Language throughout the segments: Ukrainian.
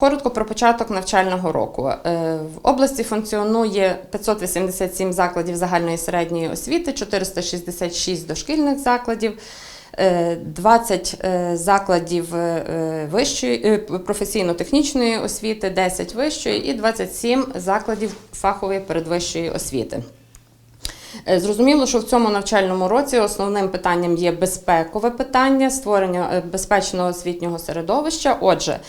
Коротко про початок навчального року. Е, В області функціонує 587 закладів загальної середньої освіти, 466 дошкільних закладів, е, 20 е, закладів е, вищої е, професійно-технічної освіти, 10 вищої і 27 закладів фахової передвищої освіти. Зрозуміло, що в цьому навчальному році основним питанням є безпекове питання, створення безпечного освітнього середовища. Отже,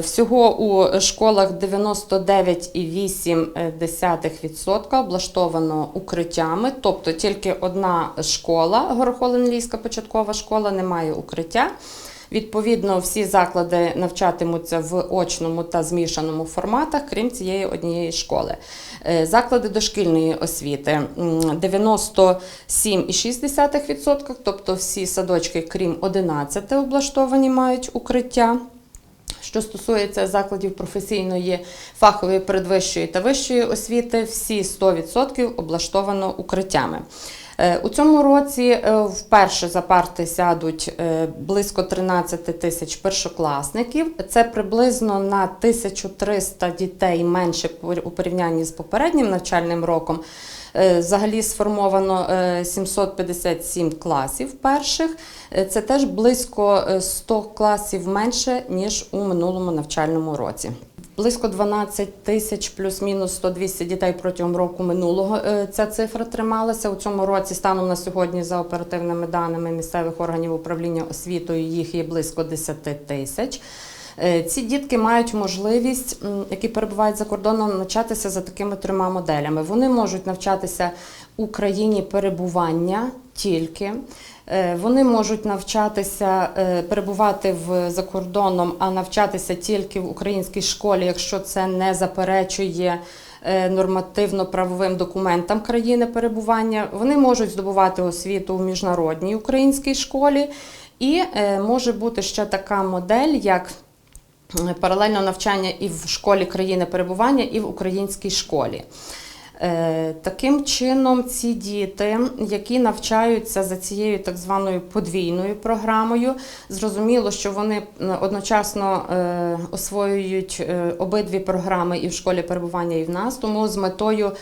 всього у школах 99,8% облаштовано укриттями, тобто тільки одна школа, Горохолин-Лійська початкова школа, не має укриття. Відповідно, всі заклади навчатимуться в очному та змішаному форматах, крім цієї однієї школи. Е, Заклади дошкільної освіти м, 97,6%, тобто всі садочки, крім 11, облаштовані мають укриття. Що стосується закладів професійної, фахової, передвищої та вищої освіти, всі 100% облаштовано укриттями. Е, У цьому році е, вперше за парти сядуть е, близько 13 тисяч першокласників. Це приблизно на 1300 дітей менше у порівнянні з попереднім навчальним роком. Е, Взагалі сформовано е, 757 класів перших. Е, Це теж близько е, 100 класів менше, ніж у минулому навчальному році. Близько 12 тисяч плюс-мінус 100-200 дітей протягом року минулого е, ця цифра трималася. У цьому році станом на сьогодні, за оперативними даними місцевих органів управління освітою, їх є близько 10 тисяч. Е, Ці дітки мають можливість, які перебувають за кордоном, навчатися за такими трьома моделями. Вони можуть навчатися у країні перебування тільки. Е, Вони можуть навчатися, е, перебувати в за кордоном, а навчатися тільки в українській школі, якщо це не заперечує нормативно-правовим документам країни перебування. Вони можуть здобувати освіту в міжнародній українській школі, і може бути ще така модель, як паралельно навчання і в школі країни перебування, і в українській школі. Е, Таким чином, ці діти, які навчаються за цією так званою подвійною програмою, зрозуміло, що вони одночасно е, освоюють е, обидві програми і в школі перебування, і в нас. Тому з метою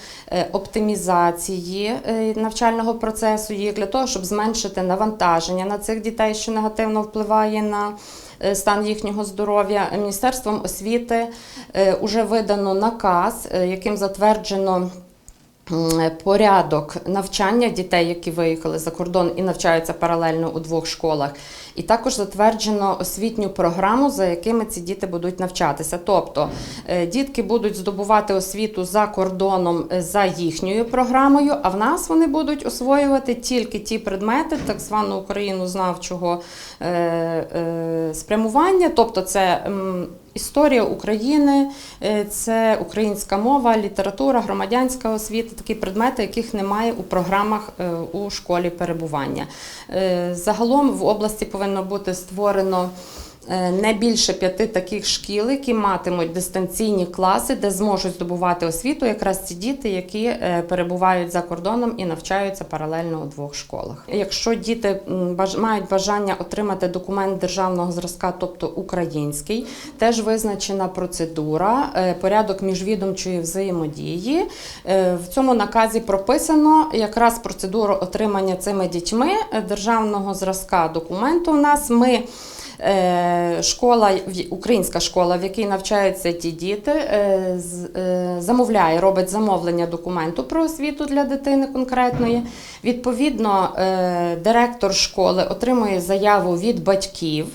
оптимізації навчального процесу їх для того, щоб зменшити навантаження на цих дітей, що негативно впливає на стан їхнього здоров'я. Міністерством освіти вже видано наказ, е, яким затверджено. М, Порядок навчання дітей, які виїхали за кордон і навчаються паралельно у двох школах, і також затверджено освітню програму, за якими ці діти будуть навчатися. Тобто е, дітки будуть здобувати освіту за кордоном е, за їхньою програмою, а в нас вони будуть освоювати тільки ті предмети, так званого українознавчого е, е, спрямування, тобто це. Історія України, е, це українська мова, література, громадянська освіта, такі предмети, яких немає у програмах е, у школі перебування. Е, Загалом в області повинно бути створено не більше п'яти таких шкіл, які матимуть дистанційні класи, де зможуть здобувати освіту якраз ці діти, які е, перебувають за кордоном і навчаються паралельно у двох школах. Якщо діти мають бажання отримати документ державного зразка, тобто український, теж визначена процедура, е, порядок міжвідомчої взаємодії. Е, В цьому наказі прописано якраз процедуру отримання цими дітьми е, державного зразка документу. У нас ми. Е, Школа, українська школа, в якій навчаються ті діти, е, е, замовляє, робить замовлення документу про освіту для дитини конкретної. Відповідно, директор школи отримує заяву від батьків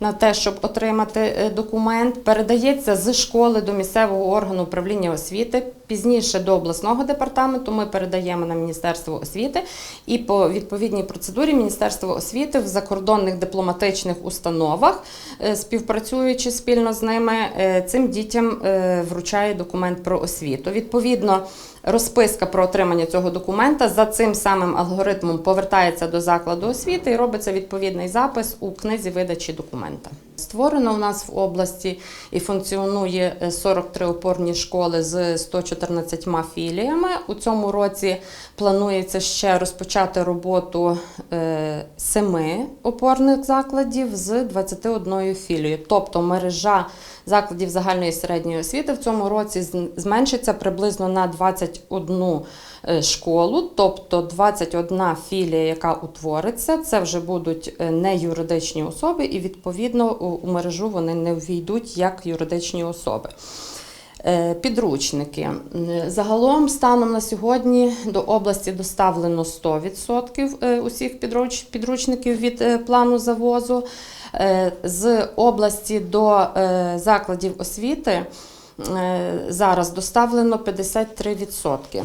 на те, щоб отримати документ, передається з школи до місцевого органу управління освіти, пізніше до обласного департаменту. Ми передаємо на Міністерство освіти, і по відповідній процедурі Міністерство освіти в закордонних дипломатичних установах, е, співпрацюючи спільно з ними, е, цим дітям е, вручає документ про освіту. Відповідно. Розписка про отримання цього документа за цим самим алгоритмом повертається до закладу освіти і робиться відповідний запис у книзі видачі документа. Створено у нас в області і функціонує е, 43 опорні школи з 114 філіями. У цьому році планується ще розпочати роботу е, семи опорних закладів з 21 філією. Тобто мережа закладів загальної середньої освіти в цьому році зменшиться приблизно на 21 е, школу, тобто 21 філія, яка утвориться. Це вже будуть е, не юридичні особи, і відповідно у мережу вони не ввійдуть як юридичні особи. Е, Підручники. Загалом станом на сьогодні до області доставлено 100% е, усіх підруч- підручників від е, плану завозу. З області до закладів освіти зараз доставлено 53% е,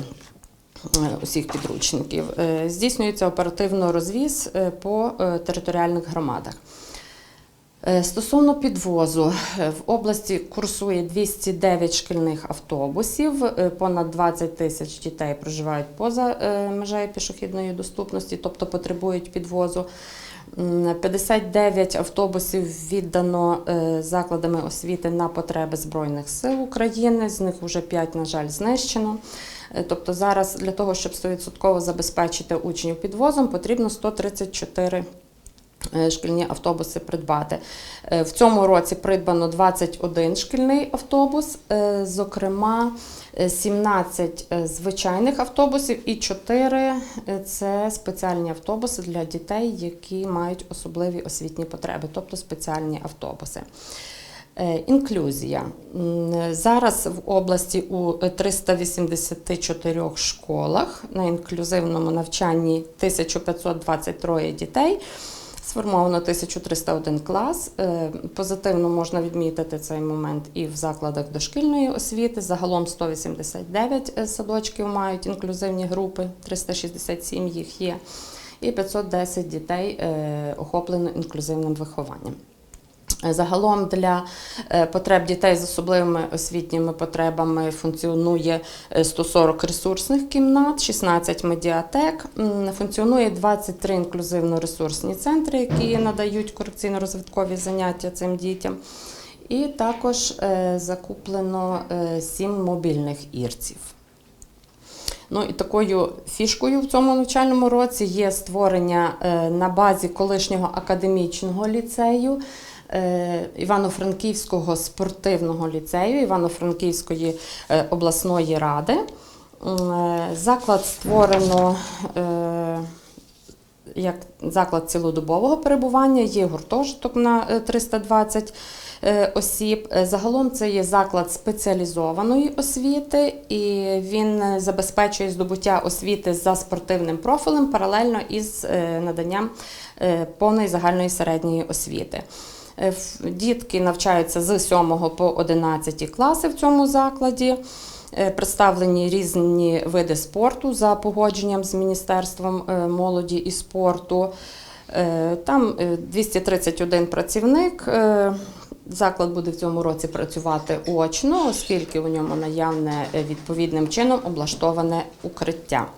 усіх підручників. Здійснюється оперативно розвіз по територіальних громадах. Е, Стосовно підвозу, е, в області курсує 209 шкільних автобусів, е, понад 20 тисяч дітей проживають поза межею пішохідної доступності, тобто потребують підвозу. 59 автобусів віддано закладами освіти на потреби Збройних сил України, з них вже 5, на жаль, знищено. Тобто зараз для того, щоб 100% забезпечити учнів підвозом, потрібно 134 е, шкільні автобуси придбати. Е, В цьому році придбано 21 шкільний автобус, е, зокрема е, 17 е, звичайних автобусів і 4 е, це спеціальні автобуси для дітей, які мають особливі освітні потреби, тобто спеціальні автобуси. Е, Інклюзія. Зараз в області у 384 школах на інклюзивному навчанні 1523 дітей. Сформовано 1301 клас. Е, Позитивно можна відмітити цей момент і в закладах дошкільної освіти. Загалом 189 е, садочків мають інклюзивні групи, 367 їх є, і 510 дітей е, охоплено інклюзивним вихованням. Е, Загалом для е, потреб дітей з особливими освітніми потребами функціонує е, 140 ресурсних кімнат, 16 медіатек, функціонує 23 інклюзивно-ресурсні центри, які надають корекційно-розвиткові заняття цим дітям. І також е, закуплено 7 мобільних ірців. Ну і такою фішкою в цьому навчальному році є створення е, на базі колишнього академічного ліцею. Е, Івано-Франківського спортивного ліцею Івано-Франківської е, обласної ради. Е, Заклад створено як заклад цілодобового перебування, є гуртожиток на е, 320 е, осіб. Загалом це є заклад спеціалізованої освіти, і він забезпечує здобуття освіти за спортивним профілем паралельно із наданням повної загальної середньої освіти. Е, Дітки навчаються з 7 по 11 класи в цьому закладі. Е, Представлені різні види спорту за погодженням з Міністерством е, молоді і спорту. Там е, 231 працівник. Заклад буде в цьому році працювати очно, оскільки у ньому наявне відповідним чином облаштоване укриття.